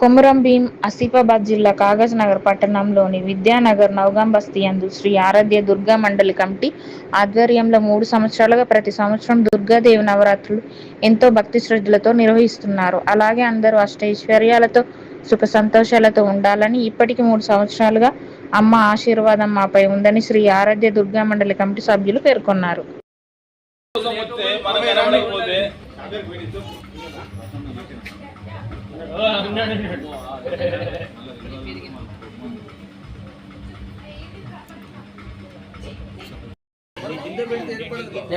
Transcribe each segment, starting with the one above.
కొమురం భీం ఆసిఫాబాద్ జిల్లా కాగజ్ నగర్ పట్టణంలోని విద్యానగర్ నౌగాం బస్తీ శ్రీ ఆరాధ్య దుర్గా మండలి కమిటీ ఆధ్వర్యంలో మూడు సంవత్సరాలుగా ప్రతి సంవత్సరం దుర్గాదేవి నవరాత్రులు ఎంతో భక్తి శ్రద్ధలతో నిర్వహిస్తున్నారు. అలాగే అందరూ అష్టైశ్వర్యాలతో సుఖ సంతోషాలతో ఉండాలని ఇప్పటికి మూడు సంవత్సరాలుగా అమ్మ ఆశీర్వాదం మాపై ఉందని శ్రీ ఆరాధ్య దుర్గా మండలి కమిటీ సభ్యులు పేర్కొన్నారు. నేను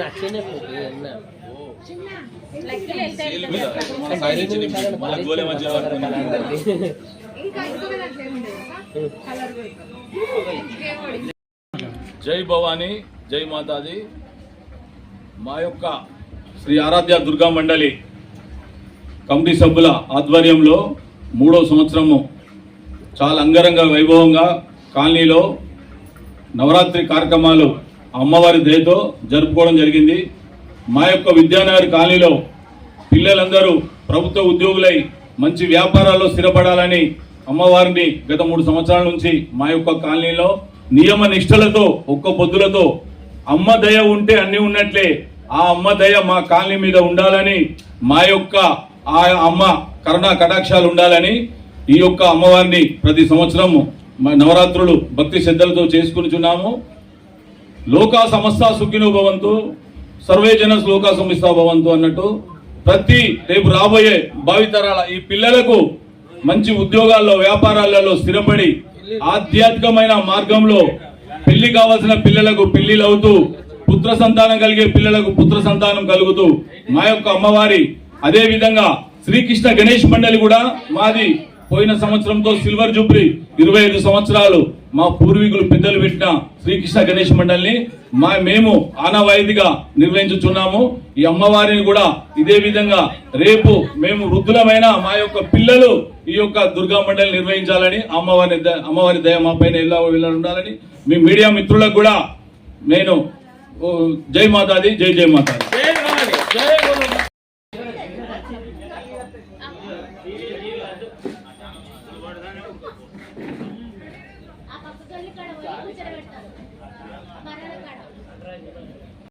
అట్లనే జై భవానీ జై మాతాది మా యొక్క శ్రీ ఆరాధ్య దుర్గా మండలి కమిటీ సభ్యుల ఆధ్వర్యంలో మూడో సంవత్సరము చాలా అంగరంగ వైభవంగా కాలనీలో నవరాత్రి కార్యక్రమాలు అమ్మవారి దయతో జరుపుకోవడం జరిగింది. మా యొక్క విద్యానగర్ కాలనీలో పిల్లలందరూ ప్రభుత్వ ఉద్యోగులై మంచి వ్యాపారాల్లో స్థిరపడాలని అమ్మవారిని గత మూడు సంవత్సరాల నుంచి మా యొక్క కాలనీలో నియమ నిష్ఠలతో ఒక్క పొద్దులతో అమ్మ దయ ఉంటే అన్నీ ఉన్నట్లే ఆ అమ్మ దయ మా కాలనీ మీద ఉండాలని మా యొక్క ఆ అమ్మ కరుణా కటాక్షాలు ఉండాలని ఈ యొక్క అమ్మవారిని ప్రతి సంవత్సరము నవరాత్రులు భక్తి శ్రద్ధలతో చేసుకునిచున్నాము. లోకా సమస్త సుఖినో భవంతు సర్వే జన లోకా సమస్త భవంతు అన్నట్టు ప్రతి రేపు రాబోయే భావితరాల ఈ పిల్లలకు మంచి ఉద్యోగాల్లో వ్యాపారాలలో స్థిరపడి ఆధ్యాత్మికమైన మార్గంలో పెళ్ళి కావాల్సిన పిల్లలకు పెళ్ళిలు అవుతూ పుత్ర సంతానం కలిగే పిల్లలకు పుత్ర సంతానం కలుగుతూ మా యొక్క అమ్మవారి అదే విధంగా శ్రీకృష్ణ గణేష్ మండలి కూడా మాది పోయిన సంవత్సరంతో సిల్వర్ జూబ్లీ ఇరవై ఐదు సంవత్సరాలు మా పూర్వీకులు పెద్దలు పెట్టిన శ్రీకృష్ణ గణేష్ మండలిని మా మేము ఆనవాయిదిగా నిర్వహించుచున్నాము. ఈ అమ్మవారిని కూడా ఇదే విధంగా రేపు మేము వృద్ధులమైన మా యొక్క పిల్లలు ఈ యొక్క దుర్గా మండలి నిర్వహించాలని అమ్మవారి ద- అమ్మవారి దయ మా పైన ఎలా ఉండాలని మీ మీడియా మిత్రులకు కూడా నేను జై మాతాది జై జై మాతాది జై భవాని జై భవాని ఆ పక్క తల్లి కాడ పోయి కూర్చోబెడతారు. మరణ కాడ.